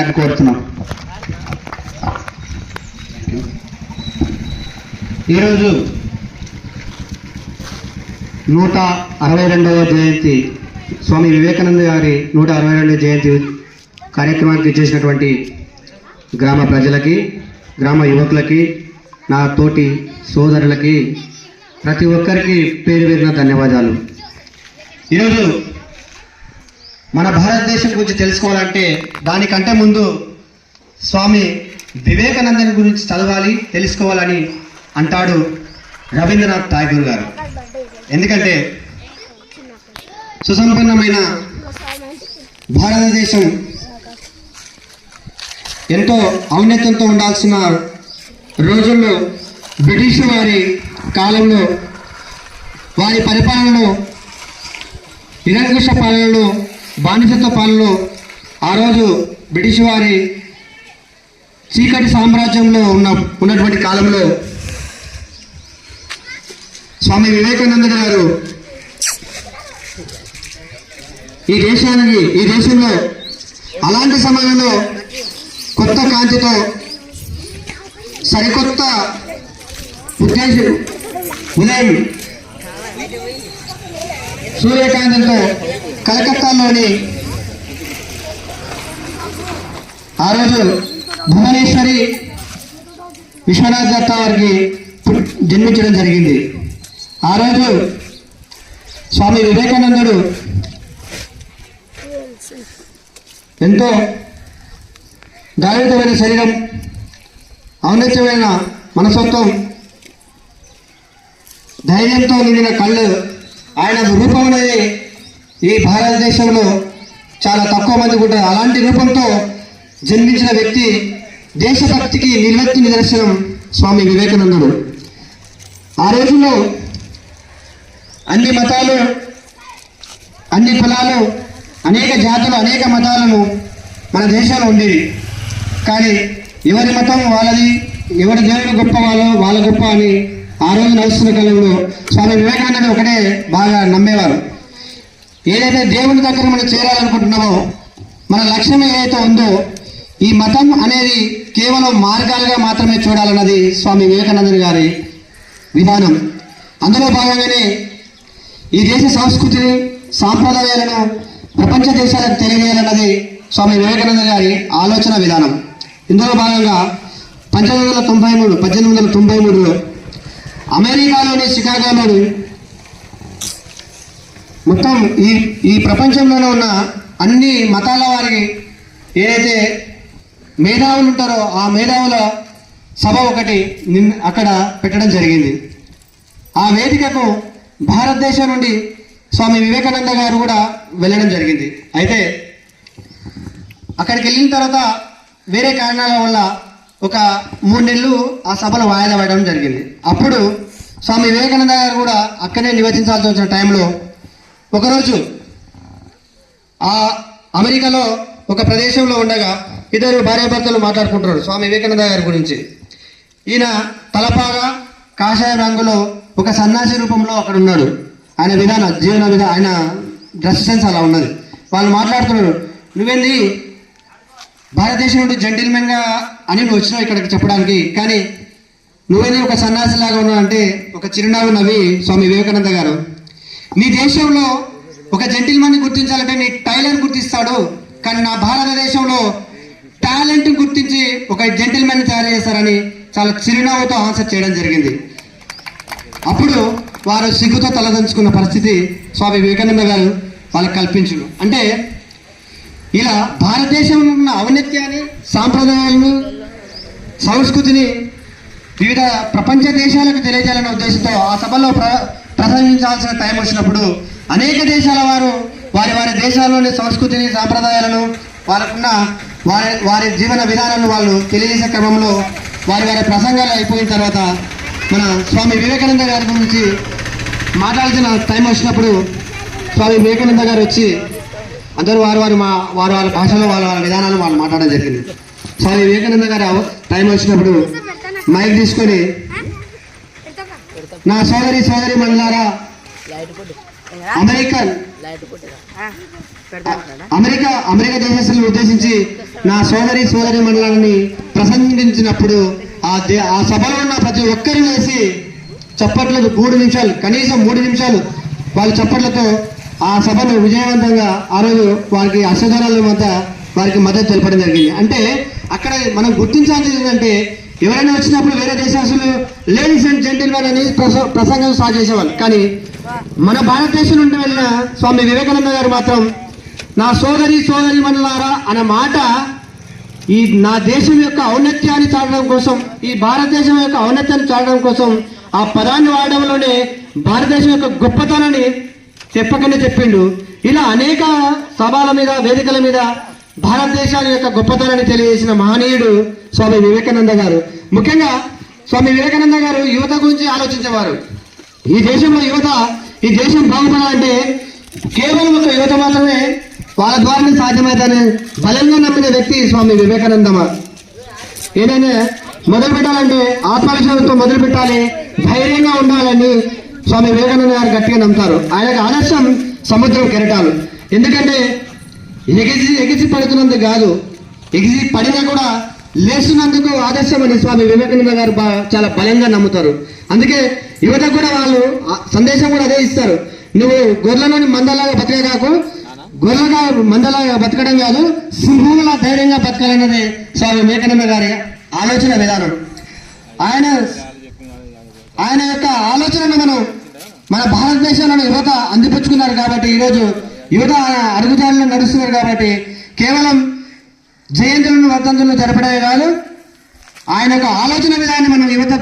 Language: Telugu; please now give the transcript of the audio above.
అని కోరుతున్నాం. ఈరోజు నూట అరవై రెండవ జయంతి స్వామి వివేకానంద గారి నూట అరవై రెండవ జయంతి కార్యక్రమానికి చేసినటువంటి గ్రామ ప్రజలకి గ్రామ యువకులకి నా తోటి సోదరులకి ప్రతి ఒక్కరికి పేరు పేరున ధన్యవాదాలు. ఈరోజు మన భారతదేశం గురించి తెలుసుకోవాలంటే దానికంటే ముందు స్వామి వివేకానందని గురించి చదవాలి తెలుసుకోవాలని అంటాడు రవీంద్రనాథ్ ఠాగూర్ గారు. ఎందుకంటే సుసంపన్నమైన భారతదేశం ఎంతో ఔన్నత్యంతో ఉండాల్సిన రోజుల్లో బ్రిటిష్ వారి కాలంలో వారి పరిపాలనలో నిరంకుశ పాలనలో బానిసత్వ పాలనలో ఆ రోజు బ్రిటిష్ వారి చీకటి సామ్రాజ్యంలో ఉన్న ఉన్నటువంటి కాలంలో స్వామి వివేకానంద గారు ఈ దేశానికి ఈ దేశంలో అలాంటి సమయంలో కొత్త కాంతితో సరికొత్త ఉద్దేశం ఉదయం సూర్యకాంతంతో కలకత్తాలోని ఆ రోజు భువనేశ్వరి విశ్వనాథ్ దత్త వారికి జన్మించడం జరిగింది. ఆ రోజు స్వామి వివేకానందుడు ఎంతో గాయతమైన శరీరం ఔన్నత్యమైన మనసత్వం ధైర్యంతో నిండిన కళ్ళు ఆయన రూపం అనేది ఈ భారతదేశంలో చాలా తక్కువ మంది ఉంటారు. అలాంటి రూపంతో జన్మించిన వ్యక్తి దేశభక్తికి నిర్వక్తి నిదర్శనం స్వామి వివేకానందుడు. ఆ రోజుల్లో అన్ని మతాలు అన్ని కులాలు అనేక జాతులు అనేక మతాలను మన దేశంలో ఉండేవి. కానీ ఎవరి మతం వాళ్ళది ఎవరి దేవుడు గొప్ప వాళ్ళో వాళ్ళ గొప్ప అని ఆ రోజు నడుస్తున్న కాలంలో స్వామి వివేకానంద ఒకటే బాగా నమ్మేవారు. ఏదైతే దేవుని దగ్గర మనం చేరాలనుకుంటున్నామో మన లక్ష్యం ఏదైతే ఉందో ఈ మతం అనేది కేవలం మార్గాలుగా మాత్రమే చూడాలన్నది స్వామి వివేకానందని గారి విధానం. అందులో భాగంగానే ఈ దేశ సంస్కృతిని సాంప్రదాయాలను ప్రపంచ దేశాలకు తెలియజేయాలన్నది స్వామి వివేకానంద గారి ఆలోచన విధానం. ఇందులో భాగంగా పంతొమ్మిది వందల తొంభై మూడు పద్దెనిమిది వందల తొంభై మూడులో అమెరికాలోని షికాగోలోని మొత్తం ఈ ఈ ప్రపంచంలోనే ఉన్న అన్ని మతాల వారికి ఏదైతే మేధావులు ఉంటారో ఆ మేధావుల సభ ఒకటి నిన్న అక్కడ పెట్టడం జరిగింది. ఆ వేదికకు భారతదేశం నుండి స్వామి వివేకానంద గారు కూడా వెళ్ళడం జరిగింది. అయితే అక్కడికి వెళ్ళిన తర్వాత వేరే కారణాల వల్ల ఒక మూడు నెలలు ఆ సభలో వాయిదా పడడం జరిగింది. అప్పుడు స్వామి వివేకానంద గారు కూడా అక్కడే నివసించాల్సి వచ్చిన టైంలో ఒకరోజు ఆ అమెరికాలో ఒక ప్రదేశంలో ఉండగా ఇద్దరు భార్యాభర్తలు మాట్లాడుకుంటున్నారు స్వామి వివేకానంద గారి గురించి. ఈయన తలపాగా కాషాయ రంగులో ఒక సన్నాసి రూపంలో అక్కడ ఉన్నాడు. ఆయన విధానం జీవన విధానం ఆయన డ్రెస్ సెన్స్ అలా ఉన్నది. వాళ్ళు మాట్లాడుతున్నారు నువ్వెళ్ళి భారతదేశం నుండి జెంటిల్మెన్గా అని నువ్వు వచ్చినావు ఇక్కడికి చెప్పడానికి. కానీ నువ్వేంది ఒక సన్యాసి లాగా ఉన్నావు అంటే ఒక చిరునవ్వు నవ్వి స్వామి వివేకానంద గారు నీ దేశంలో ఒక జెంటిల్మెన్ గుర్తించాలంటే నీ టైలర్ గుర్తిస్తాడు. కానీ నా భారతదేశంలో టాలెంట్ గుర్తించి ఒక జెంటిల్మెన్ తయారు చేస్తారని చాలా చిరునవ్వుతో ఆన్సర్ చేయడం జరిగింది. అప్పుడు వారు సిగ్గుతో తలదంచుకున్న పరిస్థితి స్వామి వివేకానంద గారు వాళ్ళకి కల్పించడు అంటే ఇలా భారతదేశంలో ఉన్న ఔన్నత్యాన్ని సాంప్రదాయాలను సంస్కృతిని వివిధ ప్రపంచ దేశాలకు తెలియజేయాలనే ఉద్దేశంతో ఆ సభలో ప్ర ప్రసంగించాల్సిన టైం వచ్చినప్పుడు అనేక దేశాల వారు వారి వారి దేశాల్లోని సంస్కృతిని సాంప్రదాయాలను వాళ్ళకున్న వారి వారి జీవన విధానాలను వాళ్ళు తెలియజేసే క్రమంలో వారి వారి ప్రసంగాలు అయిపోయిన తర్వాత మన స్వామి వివేకానంద గారి గురించి మాట్లాడాల్సిన టైం వచ్చినప్పుడు స్వామి వివేకానంద గారు వచ్చి అందరూ వారు వారు మా వారు వాళ్ళ భాషలో వాళ్ళ వాళ్ళ విధానాలు వాళ్ళు మాట్లాడడం జరిగింది. స్వామి వివేకానంద గారు టైం వచ్చినప్పుడు మైక్ తీసుకొని నా సోదరి సోదరి మండలారా అమెరికన్. అమెరికా అమెరికా దేశస్తులను ఉద్దేశించి నా సోదరి సోదరి మండలాన్ని ప్రసంగించినప్పుడు ఆ దే ఆ సభలో ఉన్న ప్రతి ఒక్కరు వేసి చప్పట్లతో మూడు నిమిషాలు కనీసం మూడు నిమిషాలు వాళ్ళ చప్పట్లతో ఆ సభను విజయవంతంగా ఆ రోజు వారికి అష్టధరాల మధ్య వారికి మద్దతు తెలపడం జరిగింది. అంటే అక్కడ మనం గుర్తించాల్సింది ఏంటంటే ఎవరైనా వచ్చినప్పుడు వేరే దేశాలు లేడీస్ అండ్ జెంటిల్మెన్ అని ప్రస- ప్రసంగం స్టార్ట్ చేసేవాళ్ళు. కానీ మన భారతదేశం నుండి వెళ్ళిన స్వామి వివేకానంద గారు మాత్రం నా సోదరి సోదరి మనులారా అన్న మాట ఈ నా దేశం యొక్క ఔన్నత్యాన్ని చాటడం కోసం ఈ భారతదేశం యొక్క ఔన్నత్యాన్ని చాటడం కోసం ఆ పదాన్ని వాడడంలోనే భారతదేశం యొక్క గొప్పతనాన్ని చెప్పకనే చెప్పిండు. ఇలా అనేక సభల మీద వేదికల మీద భారతదేశాన్ని యొక్క గొప్పతనాన్ని తెలియజేసిన మహనీయుడు స్వామి వివేకానంద గారు. ముఖ్యంగా స్వామి వివేకానంద గారు యువత గురించి ఆలోచించేవారు. ఈ దేశంలో యువత ఈ దేశం బాగుపడాలంటే కేవలం ఒక యువత మాత్రమే వాళ్ళ ద్వారానే సాధ్యమవుతుందని బలంగా నమ్మిన వ్యక్తి స్వామి వివేకానందమ్మ. ఏదైనా మొదలు పెట్టాలంటే ఆత్మవిశ్వాసంతో మొదలు పెట్టాలి ధైర్యంగా ఉండాలని స్వామి వివేకానంద గారు గట్టిగా నమ్ముతారు. ఆయనకు ఆదర్శం సముద్రం కెరటాలు. ఎందుకంటే ఎగిసి ఎగిసి పడుతున్నందుకు కాదు ఎగిసి పడినా కూడా లేస్తున్నందుకు ఆదర్శమని స్వామి వివేకానంద గారు చాలా బలంగా నమ్ముతారు. అందుకే యువతకు కూడా వాళ్ళు సందేశం కూడా అదే ఇస్తారు. నువ్వు గొర్రెలను మందలాగా బతికే కాకు గొర్రెగా మందలాగా బతకడం కాదు సింహంలా ధైర్యంగా బతకాలన్నది స్వామి వివేకానంద గారి ఆలోచన విధానం. ఆయన ఆయన యొక్క ఆలోచనను మనం మన భారతదేశంలోని యువత అందిపుచ్చుకున్నారు కాబట్టి ఈరోజు యువత ఆయన నడుస్తున్నారు కాబట్టి కేవలం జయంతులను వర్ధంతులను జరపడమే కాదు ఆయన యొక్క ఆలోచన విధాన్ని మనం యువత